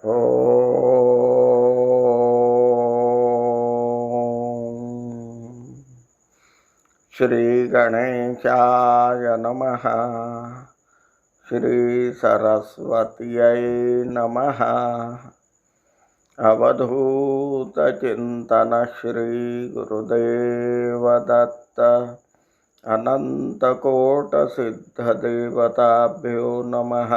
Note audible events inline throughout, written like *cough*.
श्री गणेशाय नम। श्री श्रीसरस्वत्यै नमः। अवधूतचिन्तन श्रीगुरुदेवदत्त अनन्तकोटसिद्धदेवताभ्यो नमः।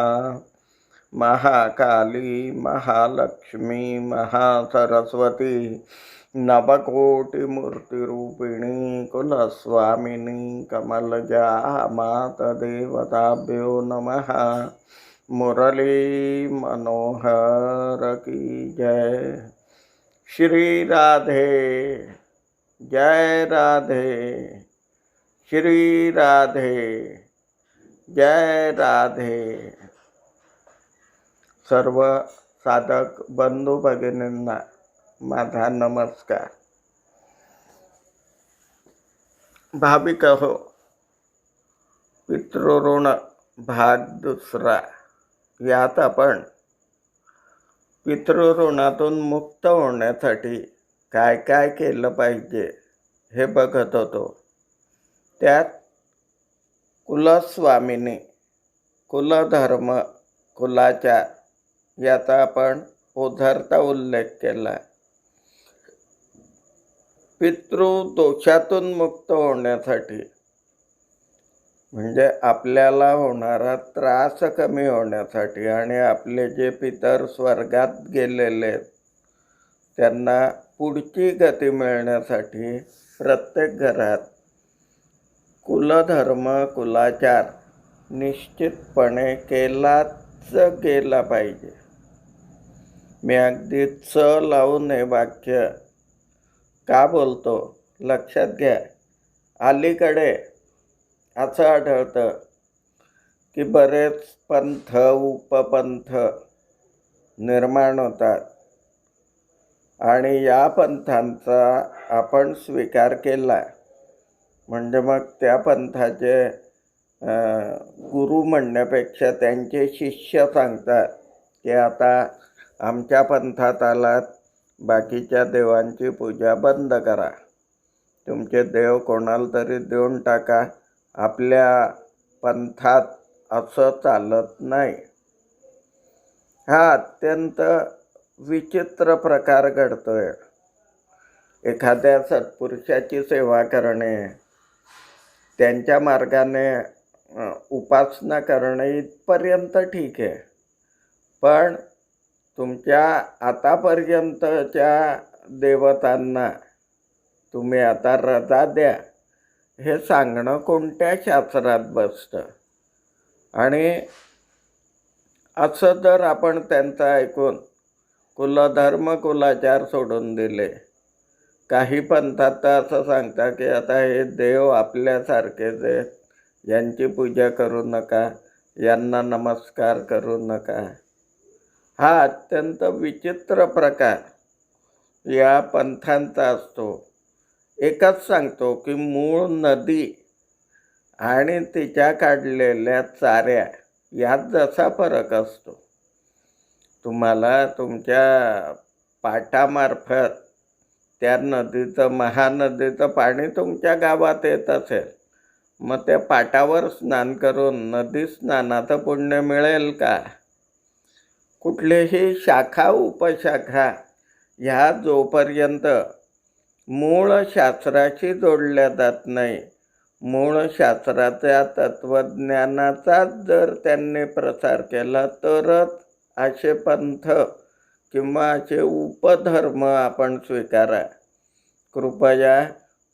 महाकाली महालक्ष्मी महासरस्वती नवकोटिमूर्तिरूपिणी कुलस्वामिनी कमलजा मातदेवताभ्यो नमः। मुरली मनोहर की जय। श्री राधे जय राधे। श्री राधे जय राधे। सर्व साधक बंधू भगिनींना माझा नमस्कार. भाविक हो पितृऋण भाग दुसरा. यात आपण पितृऋणातून मुक्त होण्यासाठी काय काय केलं पाहिजे हे बघत होतो. त्यात कुलस्वामीने कुलधर्म कुलाच्या याचा आपण उधरता उल्लेख केला पितृदोषातून मुक्त होण्यासाठी म्हणजे आपल्याला होणारा त्रास कमी होण्यासाठी आणि आपले जे पितर स्वर्गात गेलेले आहेत, त्यांना पुढची गती मिळण्यासाठी प्रत्येक घरात कुलधर्म कुलाचार निश्चितपणे केलाच गेला पाहिजे. मी अगदी च लावून हे वाक्य का बोलतो? लक्षात घ्या. अलीकडे असं आढळतं की बरेच पंथ उपपंथ निर्माण होतात. आणि या पंथांचा आपण स्वीकार केला. म्हणजे मग त्या पंथाचे गुरु म्हणण्यापेक्षा त्यांचे शिष्य सांगतात की आता आमच्या पंथात आलात. बाकीच्या देवांची पूजा बंद करा. तुमचे देव कोणाला तरी देऊन टाका. आपल्या पंथात असं चालत नाही. हा अत्यंत विचित्र प्रकार घडतोय. एखाद्या सत्पुरुषाची सेवा करणे त्यांच्या मार्गाने उपासना करणे इथपर्यंत ठीक आहे. पण तुमच्या आतापर्यंतच्या देवतांना तुम्ही आता रजा द्या. हे सांगणं कोणत्या शास्त्रात बसतं? आणि असं जर आपण त्यांचं ऐकून कुलधर्म कुलाचार सोडून दिले काही पंथात तर असं सांगता की आता हे देव आपल्यासारखेच आहेत यांची पूजा करू नका यांना नमस्कार करू नका. हा अत्यंत विचित्र प्रकार या पंथांचा असतो. एकच सांगतो की मूळ नदी आणि तिच्या काढलेल्या चाऱ्या यात जसा फरक असतो. तुम्हाला तुमच्या पाटामार्फत त्या नदीचं महानदीचं पाणी तुमच्या गावात येत असेल मग त्या पाटावर स्नान करून नदी स्नानाचं पुण्य मिळेल का? कुठलेही शाखा उपशाखा ह्या जोपर्यंत मूळ शास्त्राशी जोडल्या जात नाही मूळ शास्त्राच्या तत्त्वज्ञानाचाच जर त्यांनी प्रसार केला तरच असे पंथ किंवा असे उपधर्म आपण स्वीकारा. कृपया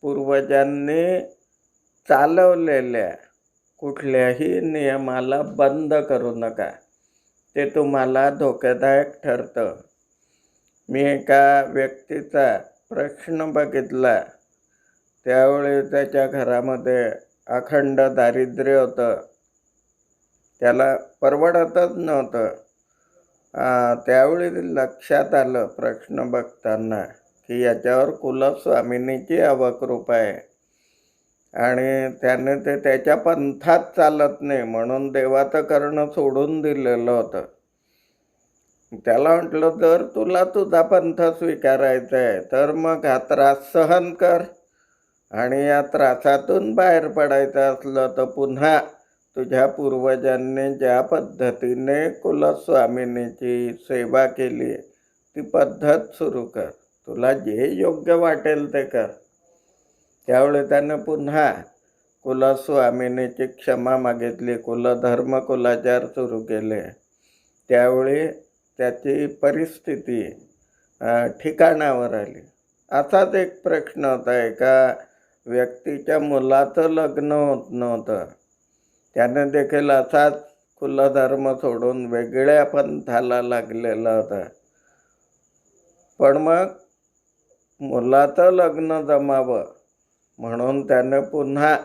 पूर्वजांनी चालवलेल्या कुठल्याही नियमाला बंद करू नका. ते तुम्हाला धोकादायक ठरतं. मी एका व्यक्तीचा प्रश्न बघितला. त्यावेळी त्याच्या घरामध्ये अखंड दारिद्र्य होतं. त्याला परवडतच नव्हतं. त्यावेळी लक्षात आलं प्रश्न बघताना की याच्यावर कुलस्वामिनीची अवकृपा आहे आणि त्याने ते त्याच्या पंथात चालत नाही म्हणून देवाचं करणं सोडून दिलेलं होतं. त्याला म्हटलं जर तुला तुझा पंथ स्वीकारायचा आहे तर मग हा त्रास सहन कर. आणि या त्रासातून बाहेर पडायचं असलं तर पुन्हा तुझ्या पूर्वजांनी ज्या पद्धतीने कुलस्वामिनीची सेवा केली ती पद्धत सुरू कर. तुला जे योग्य वाटेल ते कर. त्यावेळी त्यानं पुन्हा कुलस्वामिनीची क्षमा मागितली. कुलधर्म कुलाचार सुरू केले. त्यावेळी त्याची परिस्थिती ठिकाणावर आली. असाच एक प्रश्न होता. एका व्यक्तीच्या मुलाचं लग्न होत नव्हतं. त्याने देखील असाच कुलधर्म सोडून वेगळ्या पंथाला लागलेला होता. पण मग मुलाचं लग्न जमावं म्हणून त्यानं पुन्हा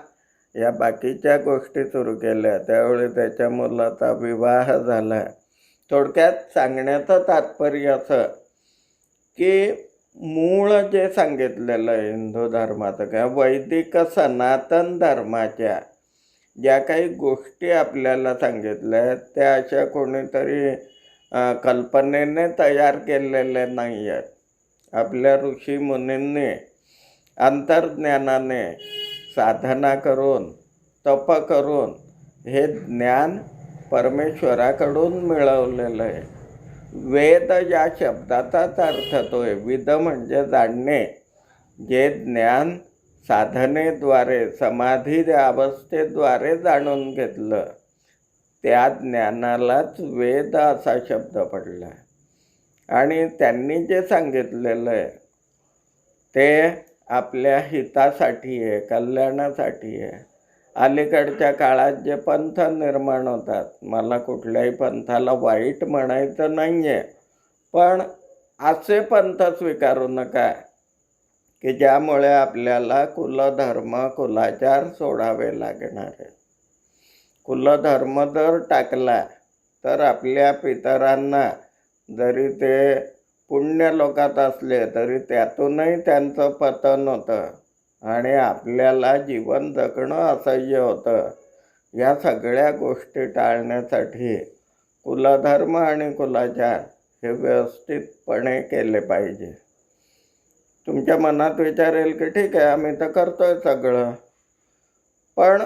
या बाकीच्या गोष्टी सुरू केल्या. त्यावेळी त्याच्या मुलाचा विवाह झाला. थोडक्यात सांगण्याचं तात्पर्य असं की मूळ जे सांगितलेलं आहे हिंदू धर्माचं किंवा वैदिक सनातन धर्माच्या ज्या काही गोष्टी आपल्याला सांगितल्या आहेत त्या अशा कोणीतरी कल्पनेने तयार केलेल्या नाही आहेत. आपल्या ऋषी मुनींनी अंतर्ज्ञानाने साधना करून तप करून हे ज्ञान परमेश्वराकडून मिळवलेलं आहे. वेद या शब्दाचाच अर्थ तो आहे. विद म्हणजे जाणणे. जे ज्ञान साधनेद्वारे समाधी अवस्थेद्वारे जाणून घेतलं त्या ज्ञानालाच वेद असा शब्द पडला. आणि त्यांनी जे सांगितलेलं आहे ते आपल्या हितासाठी आहे कल्याणासाठी आहे. अलीकडच्या काळात जे पंथ निर्माण होतात मला कुठल्याही पंथाला वाईट म्हणायचं नाही आहे पण असे पंथ स्वीकारू नका की ज्यामुळे आपल्याला कुलधर्म कुलाचार सोडावे लागणार आहे कुलधर्म जर टाकला तर आपल्या पितरांना जरी ते पुण्य लोकात असले तरी त्यातूनही त्यांचं पतन होतं आणि आपल्याला जीवन जगणं असह्य होतं. या सगळ्या गोष्टी टाळण्यासाठी कुलधर्म आणि कुलाचार हे व्यवस्थितपणे केले पाहिजे. तुमच्या मनात विचारेल की ठीक आहे आम्ही तर करतो आहे सगळं. पण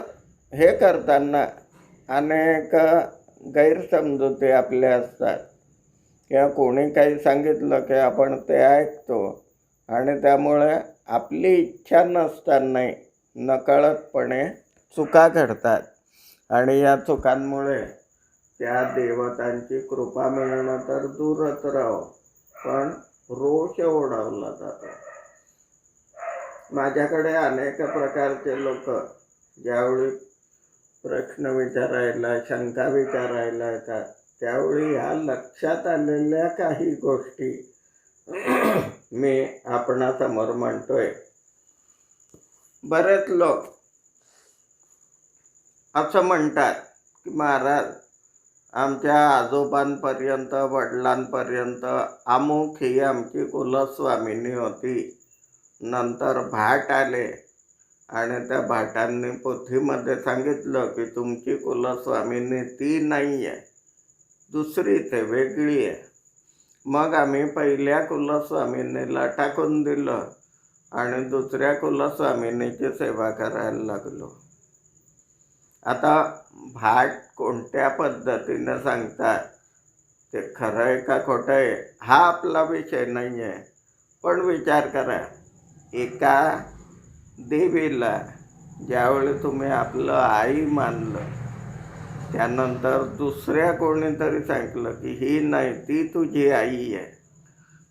हे करताना अनेक गैरसमजुती आपल्या असतात. किंवा कोणी काही सांगितलं की आपण ते ऐकतो आणि त्यामुळे आपली इच्छा नसतानाही नकळतपणे चुका घडतात. आणि या चुकांमुळे त्या देवतांची कृपा मिळणं तर दूरच राहो पण रोष ओढवला जातो. माझ्याकडे अनेक प्रकारचे लोक ज्यावेळी प्रश्न विचारायला शंका विचारायला येतात त्यावेळी ह्या लक्षात आलेल्या काही गोष्टी *clears throat* मी आपणासमोर म्हणतोय. बरेच लोक असं म्हणतात की महाराज आमच्या आजोबांपर्यंत वडिलांपर्यंत अमुक ही आमची कुलस्वामिनी होती. नंतर भाट आले आणि त्या भाटांनी पोथीमध्ये सांगितलं की तुमची कुलस्वामिनी ती नाही आहे दुसरी ते वेगळी आहे. मग आम्ही पहिल्या कुलस्वामिनीला टाकून दिलं आणि दुसऱ्या कुलस्वामिनीची सेवा करायला लागलो. आता भाट कोणत्या पद्धतीनं सांगतात? ते खरं आहे का खोटं आहे हा आपला विषय नाही आहे पण विचार करा. एका देवीला ज्यावेळी तुम्ही आपलं आई मानलं त्यानंतर दुसऱ्या कोणीतरी सांगितलं की ही नाही ती तुझी आई आहे.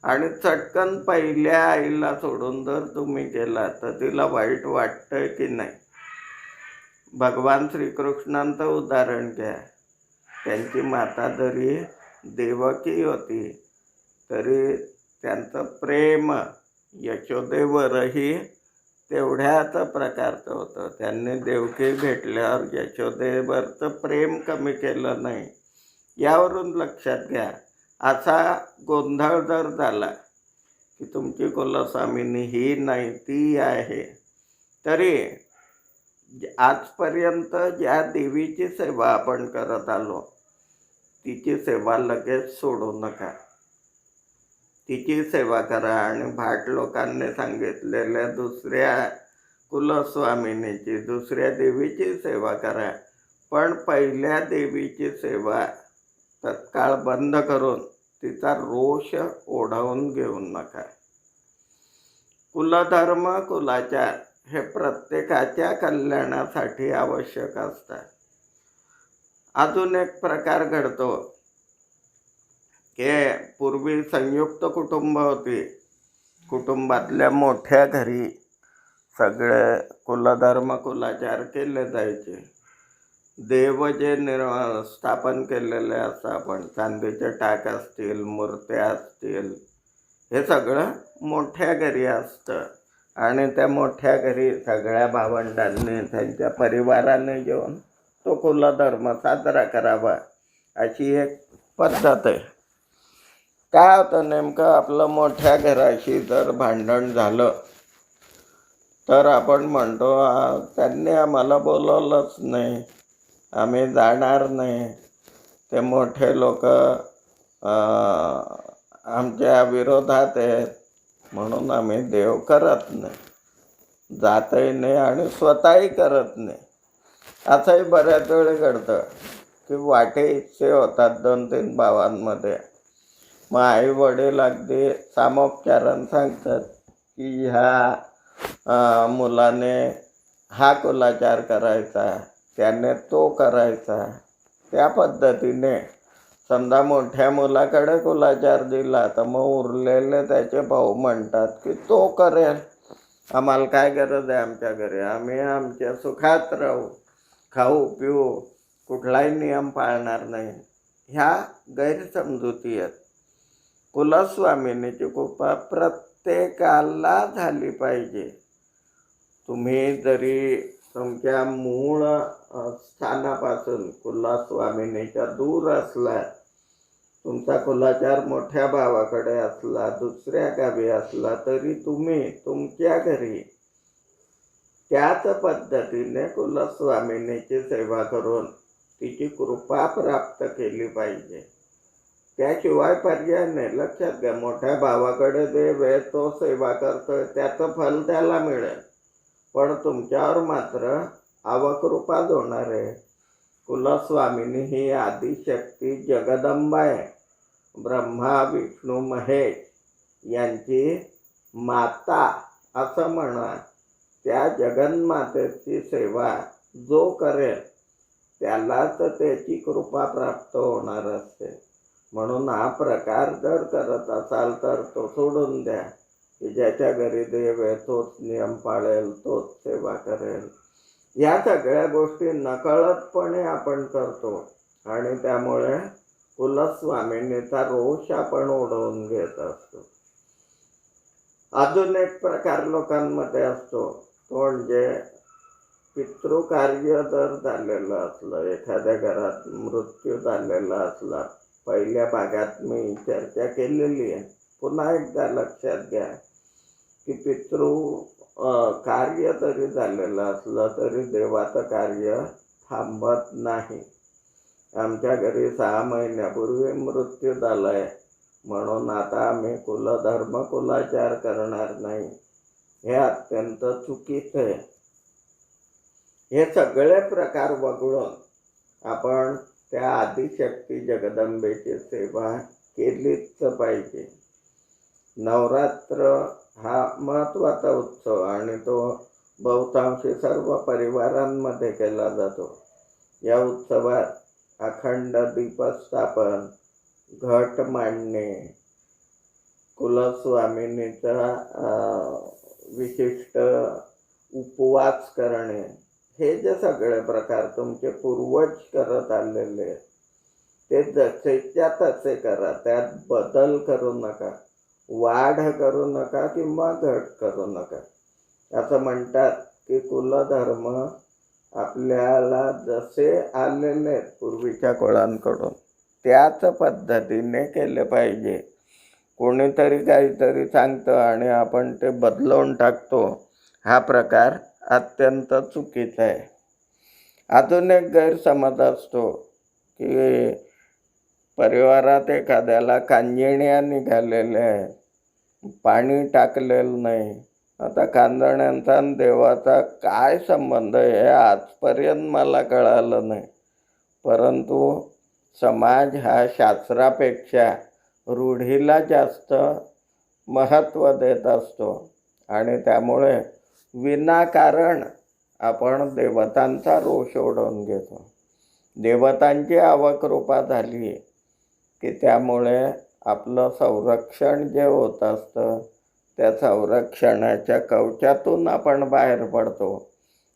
आणि चटकन पहिल्या आईला सोडून जर तुम्ही गेला तर तिला वाईट वाटतं की नाही? भगवान श्रीकृष्णांचं उदाहरण घ्या. त्यांची माता जरी देवकी होती तरी त्यांचं प्रेम यशोदेवरही तेवढ्याच प्रकारचं होतं. त्यांनी देवकी भेटल्यावर यशोदेवरचं प्रेम कमी केलं नाही. यावरून लक्षात घ्या असा गोंधळ जर झाला की तुमची कुलस्वामिनी ही नाही ती आहे तरी ज- आजपर्यंत ज्या देवीची सेवा आपण करत आलो तिची सेवा लगेच सोडू नका. तिची सेवा करा आणि भाट लोकांनी सांगितलेल्या दुसऱ्या कुलस्वामिनीची दुसऱ्या देवीची सेवा करा. पण पहिल्या देवीची सेवा तत्काळ बंद करून तिचा रोष ओढवून घेऊ नका. कुलधर्म कुलाचार हे प्रत्येकाच्या कल्याणासाठी आवश्यक असतात. अजून एक प्रकार घडतो. हे पूर्वी संयुक्त कुटुंब होती. कुटुंबातल्या मोठ्या घरी सगळे कुलधर्म कुलाचार केले जायचे. देव जे निर् स्थापन केलेले असं आपण चांदीचे टाक असतील मूर्त्या असतील हे सगळं मोठ्या घरी असतं. आणि त्या मोठ्या घरी सगळ्या भावंडांनी त्यांच्या परिवाराने येऊन तो कुलधर्म साजरा करावा अशी एक पद्धत आहे. काय होतं नेमकं आपलं मोठ्या घराशी जर भांडण झालं तर आपण म्हणतो त्यांनी आम्हाला बोलवलंच नाही आम्ही जाणार नाही. ते मोठे लोक आमच्या विरोधात आहेत म्हणून आम्ही देव करत नाही जातही नाही आणि स्वतःही करत नाही. असंही बऱ्याच वेळी घडतं की वाटे इच्छे होतात दोन तीन भावांमध्ये. मग आई वडील अगदी सामोपचारानं सांगतात की ह्या मुलाने हा कुलाचार करायचा त्याने तो करायचा. त्या पद्धतीने समजा मोठ्या मुलाकडे कुलाचार दिला तर मग उरलेले त्याचे भाऊ म्हणतात की तो करेल. आम्हाला काय गरज आहे आमच्या घरी? आम्ही आमच्या सुखात राहू खाऊ पिऊ कुठलाही नियम पाळणार नाही. ह्या गैरसमजुती आहेत. कुलस्वामिनीची कृपा प्रत्येकाला झाली पाहिजे. तुम्ही जरी तुमच्या मूळ स्थानापासून कुलास्वामिनीच्या दूर असला तुमचा कुलाचार मोठ्या भावाकडे असला दुसऱ्या गावी असला तरी तुम्ही तुमच्या घरी त्याच पद्धतीने कुलस्वामिनीची सेवा करून तिची कृपा प्राप्त केली पाहिजे. त्याशिवाय पर्याय नाही. लक्षात घ्या मोठ्या भावाकडे देव आहे तो सेवा करतोय त्याचं फल त्याला मिळेल. पण तुमच्यावर मात्र अवकृपाच होणार आहे. कुलस्वामिनी ही आदिशक्ती जगदंबा आहे. ब्रह्मा विष्णू महेश यांची माता असं म्हणा त्या जगन्मातेची सेवा जो करेल त्यालाच त्याची कृपा प्राप्त होणार असते म्हणून हा प्रकार जर करत असाल तर तो सोडून द्या की ज्याच्या घरी देव आहे तोच नियम पाळेल तोच सेवा करेल. या सगळ्या गोष्टी नकळतपणे आपण करतो आणि त्यामुळे कुलस्वामिनीचा रोष आपण ओढवून घेत असतो. अजून एक प्रकार लोकांमध्ये असतो तो म्हणजे पितृकार्य जर झालेलं असलं एखाद्या घरात मृत्यू झालेला असला पहिल्या भागात मी चर्चा केलेली आहे. पुन्हा एकदा लक्षात घ्या की पितृ कार्य तरी झालेलं असलं तरी देवाचं कार्य थांबत नाही. आमच्या घरी सहा महिन्यापूर्वी मृत्यू झालाय. म्हणून आता आम्ही कुलधर्म कुलाचार करणार नाही. हे अत्यंत चुकीचं आहे. हे सगळे प्रकार वगळून आपण त्या आदिशक्ती जगदंबेची सेवा केलीच पाहिजे. नवरात्र हा महत्त्वाचा उत्सव आणि तो बहुतांशी सर्व परिवारांमध्ये केला जातो. या उत्सवात अखंड दीपस्थापन घट मांडणे कुलस्वामिनीचा विशिष्ट उपवास करणे हे जे सगळे प्रकार तुमचे पूर्वज करत आलेले आहेत, ते जसेच्या तसे करा. त्यात बदल करू नका वाढ करू नका किंवा घट करू नका. असं म्हणतात की कुलधर्म आपल्याला जसे आलेले आहेत पूर्वीच्या कुळांकडून त्याच पद्धतीने केले पाहिजे. कोणीतरी काहीतरी सांगतं आणि आपण ते बदलवून टाकतो. हा प्रकार अत्यंत चुकीचं आहे. अजून एक गैरसमज असतो की परिवारात एखाद्याला कांजिण्या निघालेल्या आहेत. पाणी टाकलेलं नाही. आता कांजण्यांचा आणि देवाचा काय संबंध आहे हे आजपर्यंत मला कळालं नाही. परंतु समाज हा शास्त्रापेक्षा रूढीला जास्त महत्त्व देत असतो. आणि त्यामुळे विनाकारण आपण देवतांचा रोष ओढवून घेतो. देवतांची आवकृपा झाली की त्यामुळे आपलं संरक्षण जे होत असतं त्या संरक्षणाच्या कवचातून आपण बाहेर पडतो.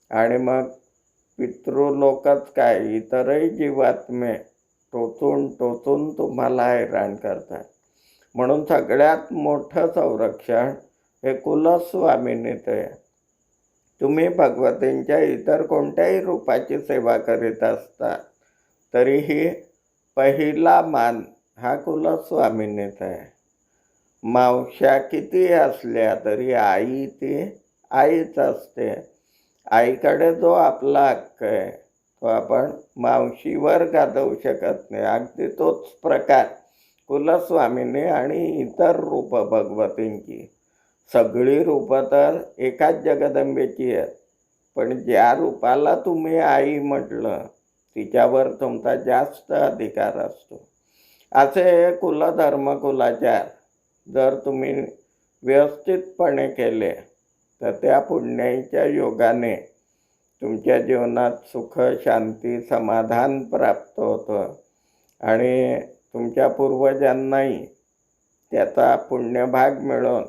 आणि मग पितृलोकच काय? इतरही जीवात्मे टोचून टोचून तुम्हाला हैराण करतात. म्हणून सगळ्यात मोठं संरक्षण हे कुलस्वामिनीत आहे. तुम्ही भगवतींच्या इतर कोणत्याही रूपाची सेवा करीत असता तरीही पहिला मान हा कुलस्वामिनीच आहे. मावश्या किती असल्या तरी आई ती आईच असते. आईकडे जो आपला हक्क आहे तो आपण मावशीवर गाजवू शकत नाही. अगदी तोच प्रकार कुलस्वामिनी आणि इतर रूप भगवतींची. सगळी रूपं तर एकाच जगदंबेची आहेत. पण ज्या रूपाला तुम्ही आई म्हटलं तिच्यावर तुमचा जास्त अधिकार असतो. असे कुलधर्म कुलाचार जर तुम्ही व्यवस्थितपणे केले तर त्या पुण्याईच्या योगाने तुमच्या जीवनात सुख शांती समाधान प्राप्त होतं. आणि तुमच्या पूर्वजांनाही त्याचा पुण्यभाग मिळून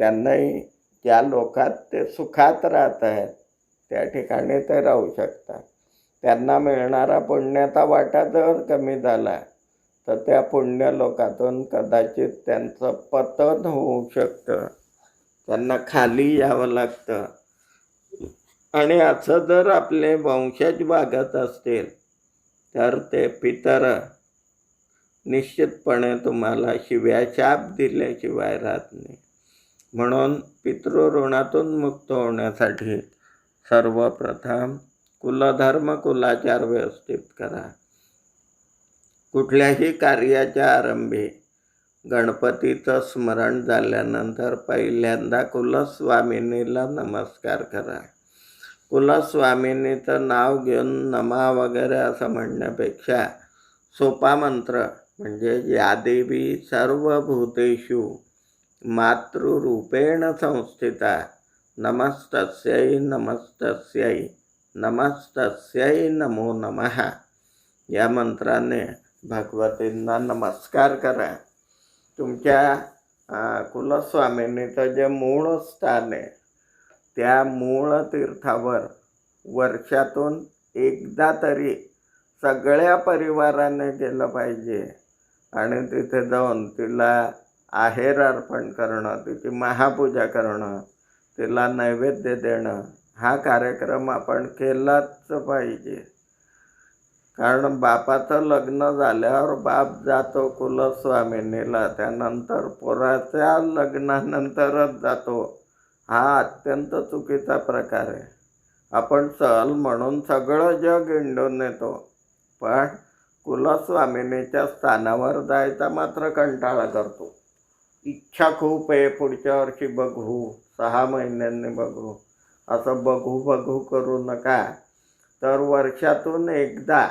त्यांनाही ज्या लोकात ते सुखात राहत आहेत त्या ठिकाणी ते राहू शकतात. त्यांना मिळणारा पुण्याचा वाटा जर कमी झाला तर त्या पुण्य लोकातून कदाचित त्यांचं पतन होऊ शकतं. त्यांना खाली यावं लागतं. आणि असं जर आपले वंशज वागत असतील तर ते पितर निश्चितपणे तुम्हाला शिव्या शाप दिल्याशिवाय राहत नाही म्हणून पितृऋणातून मुक्त होण्यासाठी सर्वप्रथम कुलधर्म कुलाचार व्यवस्थित करा. कुठल्याही कार्याच्या आरंभी गणपतीचं स्मरण झाल्यानंतर पहिल्यांदा कुलस्वामिनीला नमस्कार करा. कुलस्वामिनीचं नाव घेऊन नमा वगैरे असं म्हणण्यापेक्षा सोपा मंत्र म्हणजे या देवी सर्वभूतेषु मातृरूपेण संस्थिता। नमस्तस्यै नमस्तस्यै नमस्तस्यै नमो नमः। या मंत्राने भगवतींना नमस्कार करा। तुमच्या कुलस्वामिनीचं जे मूळ स्थान आहे त्या मूळ तीर्थावर वर्षातून एकदा तरी सगळ्या परिवाराने गेलं पाहिजे. आणि तिथे जाऊन तिला आहेर अर्पण करणं तिची महापूजा करणं तिला नैवेद्य देणं हा कार्यक्रम आपण केलाच पाहिजे. कारण बापाचं लग्न झाल्यावर बाप जातो कुलस्वामिनीला त्यानंतर पोराच्या लग्नानंतरच जातो. हा अत्यंत चुकीचा प्रकार आहे. आपण सहल म्हणून सगळं जग इंडून येतो पण कुलस्वामिनीच्या स्थानावर जायचा मात्र कंटाळा करतो. इच्छा खूप आहे पुढच्या वर्षी बघू सहा महिन्यांनी बघू. असं बघू बघू करू नका. तर वर्षातून एकदा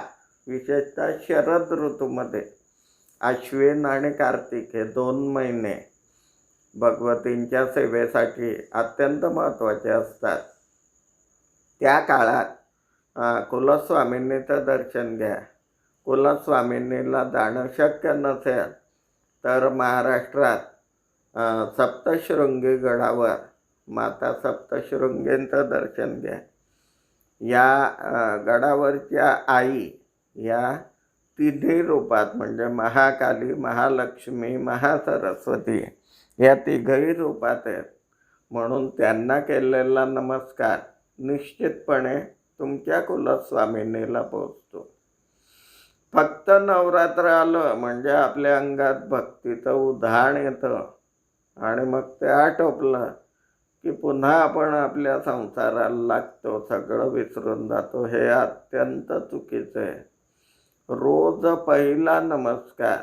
विशेषतः शरद ऋतूमध्ये अश्विन आणि कार्तिक हे दोन महिने भगवतींच्या सेवेसाठी अत्यंत महत्त्वाचे असतात. त्या काळात अं, कुलस्वामिनीचं दर्शन घ्या. कुलस्वामिनीला जाणं शक्य नसेल तर महाराष्ट्रात सप्तशृंगी गडावर माता सप्तशृंगींचं दर्शन घ्या. या गडावरच्या आई या तिन्ही रूपात म्हणजे महाकाली महालक्ष्मी महासरस्वती या तिघही रूपात आहेत. म्हणून त्यांना केलेला नमस्कार निश्चितपणे तुमच्या कुलस्वामिनीला पोचतो फक्त नवरात्र आलं म्हणजे आपल्या अंगात भक्तीचं उधाण येतं. आणि मग ते आटोपलं की पुन्हा आपण आपल्या संसाराला लागतो सगळं विसरून जातो. हे अत्यंत चुकीचं आहे. रोज पहिला नमस्कार.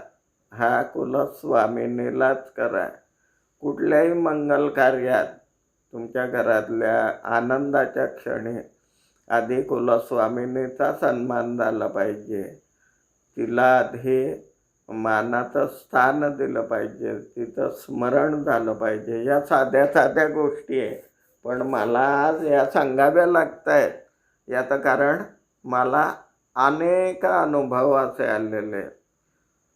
हा कुलस्वामिनीलाच करा. कुठल्याही मंगल कार्यात तुमच्या घरातल्या आनंदाच्या क्षणी आधी कुलस्वामिनीचा सन्मान झाला पाहिजे. तिला आधी मानाचं स्थान दिलं पाहिजे तिचं स्मरण झालं पाहिजे. या साध्या साध्या गोष्टी आहे. पण मला आज या सांगाव्या लागत आहेत याचं कारण मला अनेक अनुभव असे आलेले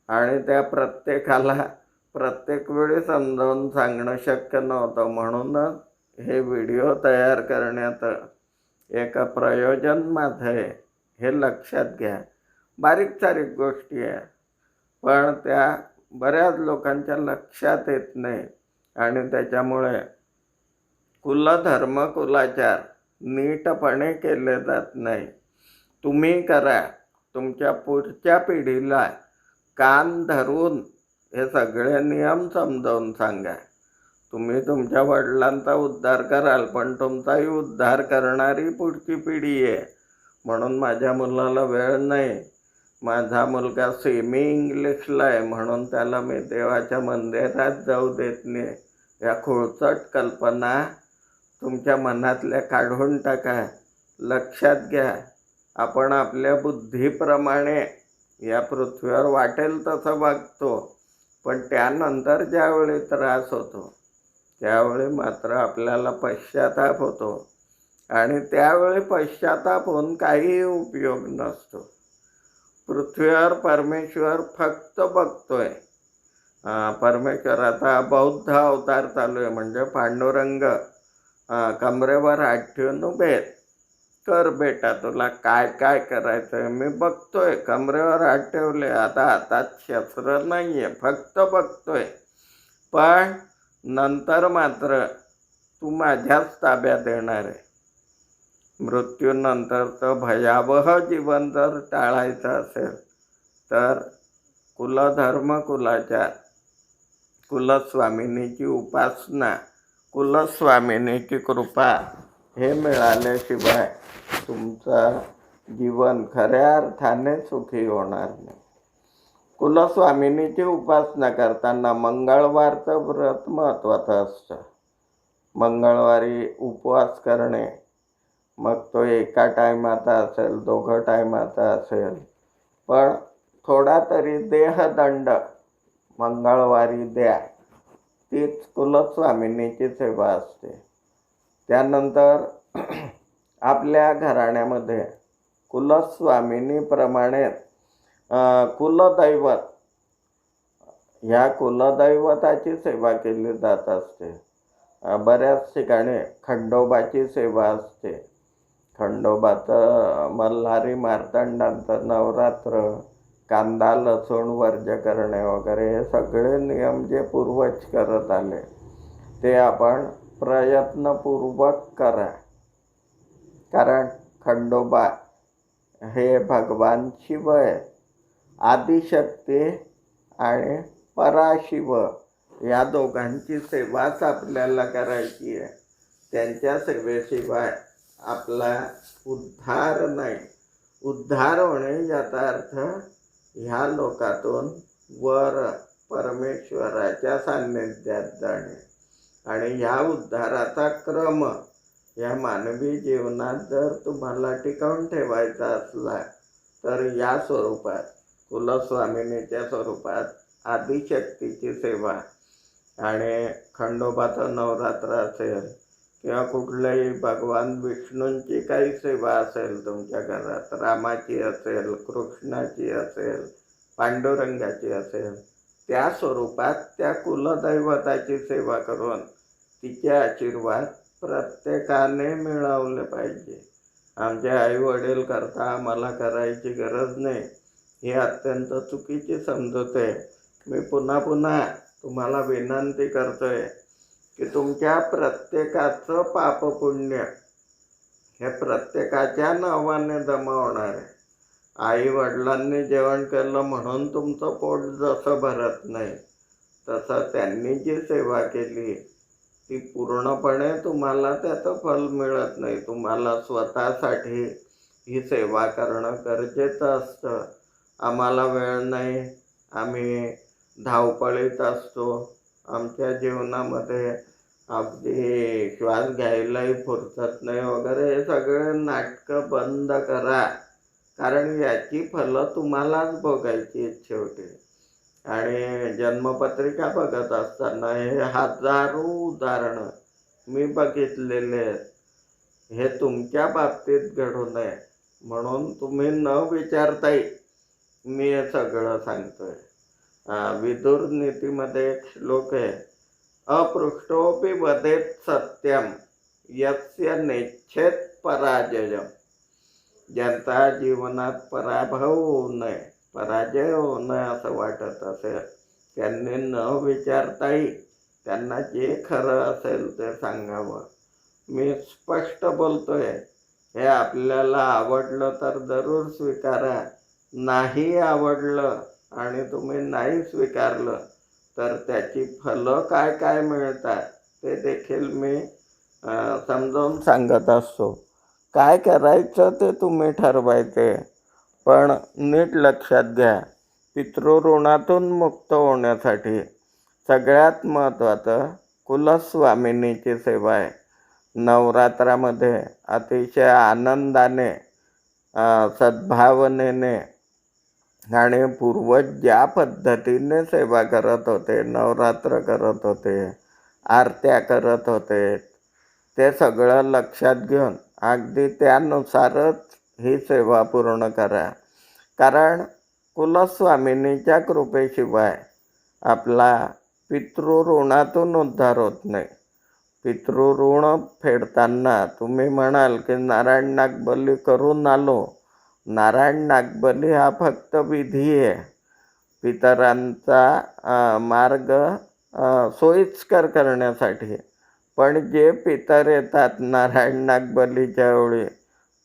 आणि त्या प्रत्येकाला प्रत्येक वेळी समजावून सांगणं शक्य नव्हतं. म्हणूनच हे व्हिडिओ तयार करण्यात एक प्रयोजन माझं आहे. हे लक्षात घ्या. बारीक सारीक गोष्टी आहे. पण त्या बऱ्याच लोकांच्या लक्षात येत नाही. आणि त्याच्यामुळे कुलधर्म कुलाचार नीटपणे केले जात नाही. तुम्ही करा तुमच्या पुढच्या पिढीला कान धरून हे सगळे नियम समजावून सांगा. तुम्ही तुमच्या वडिलांचा उद्धार कराल पण तुमचाही उद्धार करणारी पुढची पिढी आहे. म्हणून माझ्या मुलाला वेळ नाही. माझा मुलगा सेमी इंग्लिशला आहे म्हणून त्याला मी देवाच्या मंदिरात जाऊ देत नाही. या खोळचट कल्पना तुमच्या मनातल्या काढून टाका. लक्षात घ्या आपण आपल्या बुद्धीप्रमाणे या पृथ्वीवर वाटेल तसं वागतो पण त्यानंतर ज्यावेळी त्रास होतो त्यावेळी मात्र आपल्याला पश्चाताप होतो. आणि त्यावेळी पश्चाताप होऊन काहीही उपयोग नसतो. पृथ्वीवर परमेश्वर फक्त बघतोय. परमेश्वर आता बौद्ध अवतार चालू आहे म्हणजे पांडुरंग कमरेवर हात ठेवून उभे आहेत. कर बेटा तुला काय काय करायचंय? मी बघतोय कमरेवर हात ठेवले आता हातात शस्त्र नाही आहे फक्त बघतोय. पण नंतर मात्र तू माझ्याच ताब्यात येणार आहे. मृत्यूनंतरचं भयावह जीवन जर टाळायचं असेल तर कुलधर्म कुलाच्या कुलस्वामिनीची उपासना कुलस्वामिनीची कृपा हे मिळाल्याशिवाय तुमचं जीवन खऱ्या अर्थाने सुखी होणार नाही. कुलस्वामिनीची उपासना करताना मंगळवारचं व्रत महत्त्वाचं असतं. मंगळवारी उपवास करणे मग तो एका टायमाचा असेल दोघं टायमाचा असेल. पण थोडा तरी देहदंड मंगळवारी द्या. तीच कुलस्वामिनीची सेवा असते. त्यानंतर *clears throat* आपल्या घराण्यामध्ये कुलस्वामिनीप्रमाणे कुलदैवत ह्या कुलदैवताची सेवा केली जात असते. बऱ्याच ठिकाणी खंडोबाची सेवा असते. खंडोबाचं मल्हारी मार्तंडांचं नवरात्र कांदा लसूण वर्ज करणे वगैरे हे सगळे नियम जे पूर्वज करत आले ते आपण प्रयत्नपूर्वक करा. कारण खंडोबा हे भगवान शिव आहे आदिशक्ती आणि पराशिव या दोघांची सेवाच आपल्याला करायची आहे. त्यांच्या सेवेशिवाय आपला उद्धार नाही. उद्धार होणे याचा अर्थ ह्या लोकातून वर परमेश्वराच्या सान्निध्यात जाणे. आणि ह्या उद्धाराचा क्रम या मानवी जीवनात जर तुम्हाला टिकवून ठेवायचा असला तर या स्वरूपात कुलस्वामिनीच्या स्वरूपात आदिशक्तीची सेवा आणि खंडोबाचं नवरात्र असेल किंवा कुठल्याही भगवान विष्णूंची काही सेवा असेल तुमच्या घरात रामाची असेल कृष्णाची असेल पांडुरंगाची असेल त्या स्वरूपात त्या कुलदैवताची सेवा करून तिचे आशीर्वाद प्रत्येकाने मिळवले पाहिजे. आमचे आई वडील करता आम्हाला करायची गरज नाही. ही अत्यंत चुकीची समजूत आहे. मी पुन्हा पुन्हा तुम्हाला विनंती करतो आहे की तुमच्या प्रत्येकाचं पापपुण्य हे प्रत्येकाच्या नावाने जमावणार आहे. आई वडिलांनी जेवण केलं म्हणून तुमचं पोट जसं भरत नाही तसं त्यांनी जी सेवा केली ती पूर्णपणे तुम्हाला त्याचं फल मिळत नाही. तुम्हाला स्वतःसाठी ही सेवा करणं गरजेचं असतं. आम्हाला वेळ नाही. आम्ही धावपळीत असतो. आमच्या जीवनामध्ये अगदी श्वास घ्यायलाही फुरसत नाही वगैरे हे सगळे नाटकं बंद करा. कारण याची फलं तुम्हालाच भोगायची आहेत शेवटी. आणि जन्मपत्रिका बघत असताना हे हजारो उदाहरणं मी बघितलेले आहेत. हे तुमच्या बाबतीत घडू नये. म्हणून तुम्ही न विचारताही मी हे सगळं सांगतोय. विदुर नीतीमध्ये एक श्लोक आहे. अपृष्ठोपि वदेत सत्यम यस्य नेच्छेत पराजयम. ज्यांचा जीवनात पराभव होऊ नये पराजय होऊ नये असं वाटत असेल त्यांनी न विचारताही त्यांना जे खरं असेल ते सांगावं. मी स्पष्ट बोलतोय हे आपल्याला आवडलं तर जरूर स्वीकारा. नाही आवडलं आणि तुम्ही नाही स्वीकारलं तर त्याची फलं काय काय मिळतात ते देखील मी समजावून सांगत असतो. काय करायचं ते तुम्ही ठरवायचे पण नीट लक्षात घ्या पितृऋणातून मुक्त होण्यासाठी सगळ्यात महत्त्वाचं कुलस्वामिनीची सेवा आहे. नवरात्रामध्ये अतिशय आनंदाने सद्भावनेने आणि पूर्वज ज्या पद्धतीने सेवा करत होते नवरात्र करत होते आरत्या करत होते ते सगळं लक्षात घेऊन अगदी त्यानुसारच ही सेवा पूर्ण करा. कारण कुलस्वामिनीच्या कृपेशिवाय आपला पितृऋणातून उद्धार होत नाही. पितृऋण फेडताना तुम्ही म्हणाल की नारायण नागबली करून आलो नारायण नागबली हा फक्त विधी आहे. पितरांचा मार्ग सोयीस्कर करण्यासाठी. पण जे पितर येतात नारायण नागबलीच्या वेळी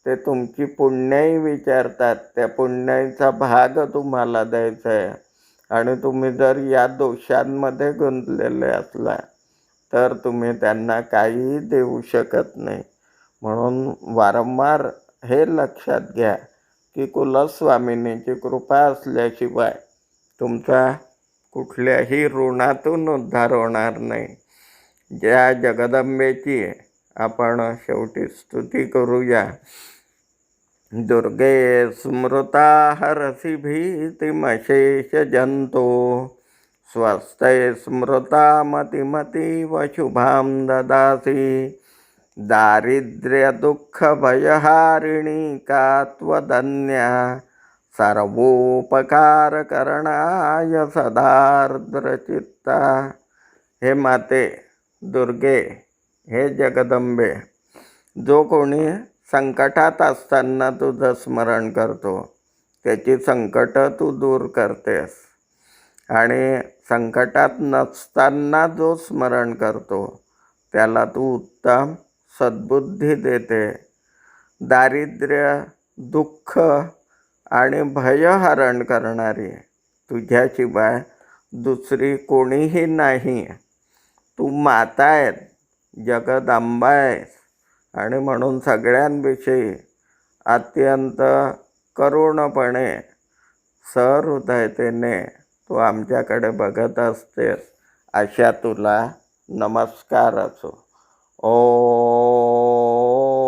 ते तुमची पुण्याई विचारतात. त्या पुण्याईचा भाग तुम्हाला द्यायचा आहे. आणि तुम्ही जर या दोषांमध्ये गुंतलेले असला तर तुम्ही त्यांना काहीही देऊ शकत नाही. म्हणून वारंवार हे लक्षात घ्या. की कुलस्वामिनीची कृपा असल्याशिवाय तुमचा कुठल्याही ऋणातून उद्धार होणार नाही. ज्या जगदंबेची आपण शेवटी स्तुती करूया. दुर्गे स्मृता हरसी भीतिमशेष जंतो स्वस्ते स्मृता मतिमती शुभां ददासी. दारिद्र्यदुःखभयहारिणी का त्वदन्या सर्वोपकारकरणाय सदार्द्रचित्ता. हे माते दुर्गे हे जगदंबे जो कोणी संकटात असताना तुझं स्मरण करतो त्याची संकट तू दूर करतेस. आणि संकटात नसताना जो स्मरण करतो त्याला तू उत्तम सद्बुद्धी देते. दारिद्र्य दुःख आणि भयहरण करणारी तुझ्याशिवाय दुसरी कोणीही नाही. तू माता आहेस जगदंबा आहेस आणि म्हणून सगळ्यांविषयी अत्यंत करुणपणे सहृदयतेने तू आमच्याकडे बघत असतेस अशा तुला नमस्कार असो Oh.